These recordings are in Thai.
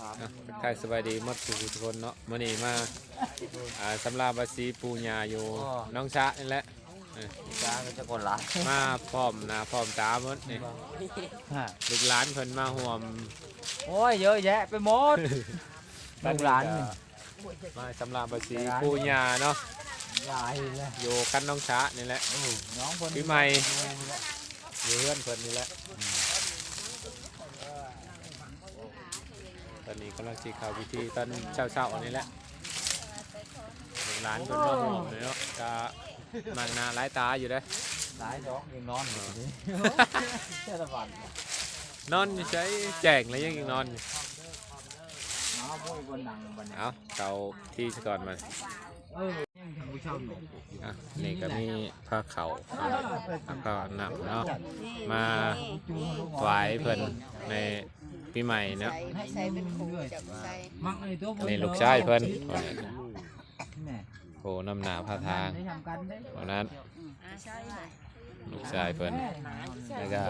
อะทักทายสบายดีหมดทุกทุกคนเนาะมื้อนี้มาอ่าสำราบาสีปูญาอยู่น้องชะนี่แหละเออจ้าก็จะกดละมาพร้อมหน้าพร้อมตาหมดนี่ลูกหลานเพิ่นมาห่วมโอ้ยเยอะแยะไปหมด ลูกหลานนี่มาสำราบาสีปูญาเนาะหลายเลยอยู่กันน้องชะนี่แหละน้องคนปีใหม่อยู่เพื่อนเพิ่นนี่แหละ ตอนนี้กำลังสิเข้าพิธีตอนเช้าๆนี่แหละลูกหลานเพิ่นมาห่วมเลยเนาะก็มันหน้าหลายตาอยู่เด้อหลายน้องยังนอนอยู่นี่เจ้าตะวันนอนอยู่ใช้แจงเลยยังยังนอนอยู่น้องพวกบนหนังบนเอาเกาที่ซะก่อนมันเออยังทำผู้ชมอยู่อะนี่ก็มีผ้าเข่าแล้วก็หนักเนาะมาไหวายเพิ่นใน ปีใหม่เนาะ ใส่ใส่เป็นครูจับใส่มักไอ้ตัวอันนี้ลูกชายเพิ่นแม่โอ้น้ำหนาผ้าทางได้ทำกันได้เพราะนั้นใช่ลูกชายเพิ่นแล้วก็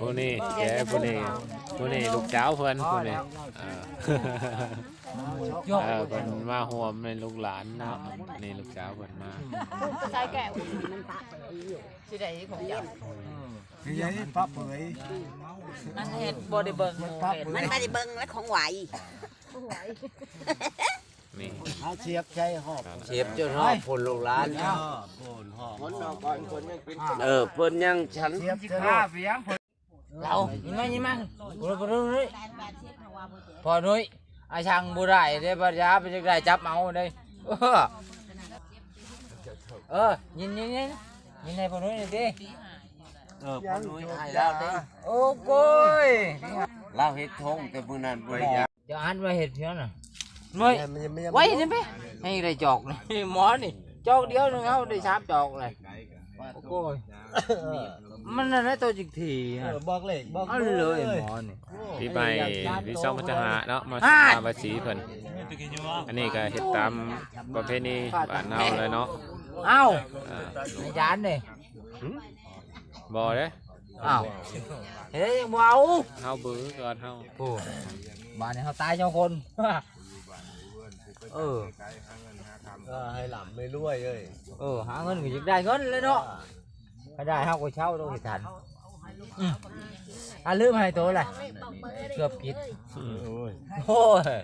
ผู้นี้แกผู้นี้ผู้นี้ลูกสาวเพิ่นผู้นี้อ่าโยก เออเพิ่นมาห่วมในลูกหลานเนาะนี่ลูกสาวเพิ่นมาใส่แก้วมันปะที่ใดของจับนี่ยัยปั๊บเลยอันเห็ดบอดี้เบิร์กมันไม่ได้เบิ่งและของไหวนี่เอาเชียบใช่หอบเชฟจนหอบผลลูกหลานเออโอนหอบเออเพิ่นยังฉันเชียบใช่ข้าเพียงเรายิ้มมายิ้มมาบุรุษบุรุษเลยพอนุ้ย ไอ้ช่างบุได้ได้ปัญญาไปจะได้จับเมาได้เออเออยินยินยินยินให้พอนุ้ยหน่อยดิเออพ่อนุ้ยให้แล้วเด้โอ้โก้ยเราเฮ็ดทงแต่มื้อนั้นบ่ได้ยาจะอ่านไว้เห็ดเพี้ยนน่ะนุ้ยมันยังไม่ไว้นี่ไหมให้ได้จอกนี่หมอนี่จอกเดียวนึงเอาได้สามจอกเลยโอ้โก้ย มันนั่นแหละตัวจิกทีเอฮะอบอกเลยบอกเอาเลย หมอนี่ปีใหม่ปีสองพันหาเนาะมาอ่าสาบาสีเพิ่นอันนี้ก็เฮ็ดตามประเพณีบ้านเฮาเลยเนาะเอ้าอ่าในจานนี่บ่เด้เอ้าเฮ้ยยังบ่เอาเฮาบื้อก่อนเฮาโอ้บ้านนี้เขาตายเจ้าคน เออก็ให้หล่ำไม่รวยเลยเออหาเงินก็ยังได้เงินเลยเนาะ ก็ได้เฮาก็เช่าต้องเฮ็ดทันอืมอะลืมให้ตัวเลยเกือบผิดโอ้ยโอ้ย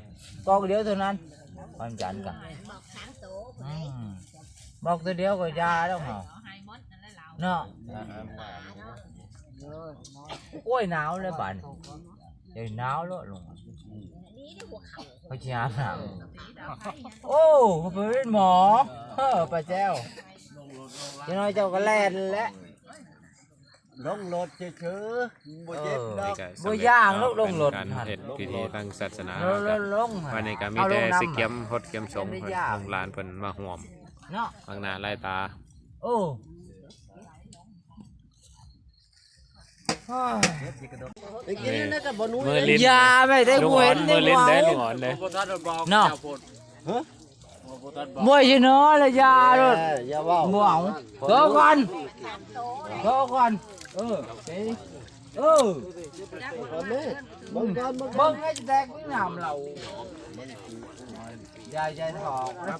กองเดียวเท่านั้นวันจันทร์กันอืมบอกตัวเดียวก็ยาแล้วเหรอเนาะโอ้ยหนาวเลยบ้านเดี๋ยวหนาวแล้วลงเขาจะอาบน้ำโอ้เขาเป็นหมอเฮ้อป้าแจ้วเจ้าน้อยเจ้าก็แล่นแล้วลงรถเฉยๆบ่เจ็บดอกนี่ก็บ่ย่างลูกลงรถการเฮ็ดพิธีทางศาสนาลงลงลงวันนี้ก็มีเอาลแต่งน้ำสิเกียมฮดเกียมสมเพิ่นลูกหลานเพิ่นมาห่วมเนาะบางหน้าหลายตา โอ้โอ้ยไปกินนั่นก็บ่นุ้ยมือลิ้นอย่าไม่ได้ลุงกูอ่อเห็นนมือลิ้นได้ได้ลุงอ่อนเลยเนาะมวยชนะเลยอยาเลยอย่าว่าบ่เอาเดี๋ยวก่อนเดี๋ยวก่อนเออไปเออเอาแม่บังกันบังเบิ่งให้แตกไม่นำเรายายใจถอกนะ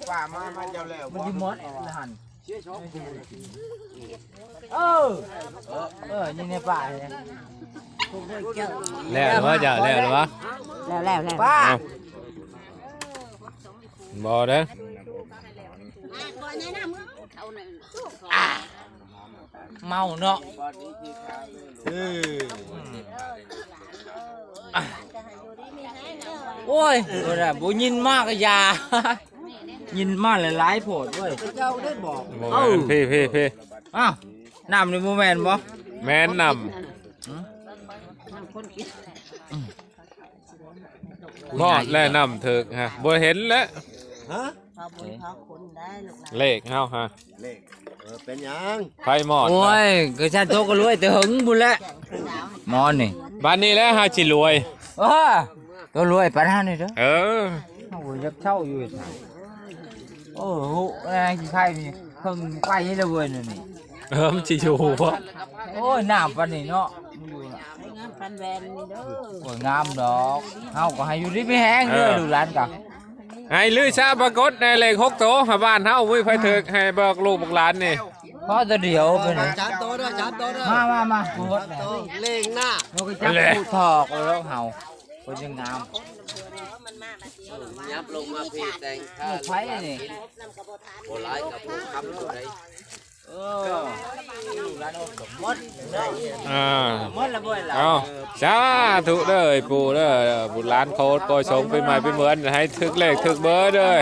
ป่ามามาเจ้าแล้วมันสิหมดนะหันเออเออนี่ในป่าเนี่ยแล้วหรือว่าจะแล้วหรื บ่เด้อก่อนแนะนำเขาหนึ่งเมาเนาะเออโอ้ยบ่ได้บ่ยินมากก็อยา ยินมากหลายๆโพดเว้ยเจ้าได้บอกบ่แม่นพี่พี่พี่อ้าวน้ำนี่บ่แม่นบ่แม่นนำหมอดและนำถึกฮะบ่เห็นแล้ว ฮะพอบุญพอคุณได้ลูกหลานเลขเฮาฮะเลขเออเป็นหยังไฟหมอดโอ้ยก็ฉันโตก็รวยแต่หึงบุญแล้วหมอนนี่บ้านนี้แหล้วหาสิรวย เออตัวรวยปานนั้นนี่เด้อเออ โอ้ยยักเช่าอยู่อีกโอ้โหแรงขี้ไข่นี่เพิ่งไปให้เลยเว้ยนี่นี่ เออมันสิอยู่บ่โอ้ยน้ำปานนี้เนาะมันอยู่น่ะพันแวนนี่เด้อ โอ้ยงามดอกเฮาก็ให้อยู่ดีไม่แห้งเด้อดูร้านกับ ให้ลือชาปรากฏในเลขหกโตหาบ้านเฮาวุ้ยไฟถึกให้บอกลูกบอกหลานนี่พอแต่เดียวไปไหนจานโตด้วยจานโตด้วยมามามาพูดโตเล่งหน้าเราก็จะพูดถอกแล้วเฮาคนยังงามยับลงมาพี่แต่งข้าลูกไผนี่โบราณกับผู้คำผู้ใดเออดูร้านโอ่าหมดละบ่อยละเอาสาธุเด้อไอ้ปู่เด้อบุญหลานโคตรก็ชงไปใหม่ไปเหมือนให้ถึกเลขถึกเบอร์เด้อ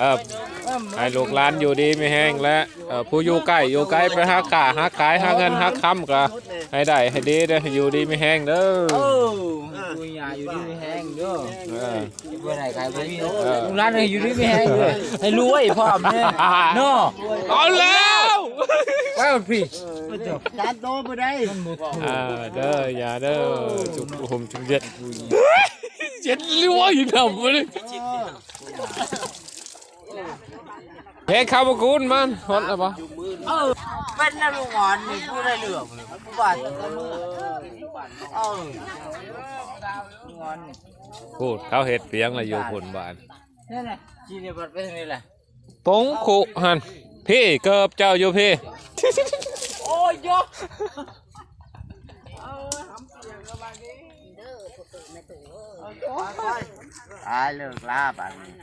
เออให้ลูกหลานอยู่ดีไม่แห้งและผู้อยู่ใกล้อยู่ไกล้ไปหาค้าหาขายหาเงินหาคำก็ให้ได้ให้ดีเด้ออยู่ดีไม่แห้งเด้ออยยาอยู่ดีไม่แห้งเด้อเมื่อไหร่ใครบ่มีเออลูกร้านอยู่ดีไม่แห้งเด้อให้รวยพร้อมเด้อเนาะเอาแล้ว ไว้พี่จานโตบ่ได้อ่าเด้ออย่าเด้อจุกผมจุกเจ็ดเจ็ดรวยนำมาเลยเฮ้ยข้าวมากูนมันฮอตแล้วปะเออเป็นน้ำลูกอ่อนนี่ผู้ได้เหลืองเลยผู้บาดเออเออลูกอ่อนนี่กูดเขาเห็ดเปียงอะไรอยู่ผลบานนี่แหละจีเนี่ยบัดไปทางนี้แหละปงขุหัน พี่เกิบเจ้าอยู่พี่ โอ้ยยกตายเลิกลาบัดนี้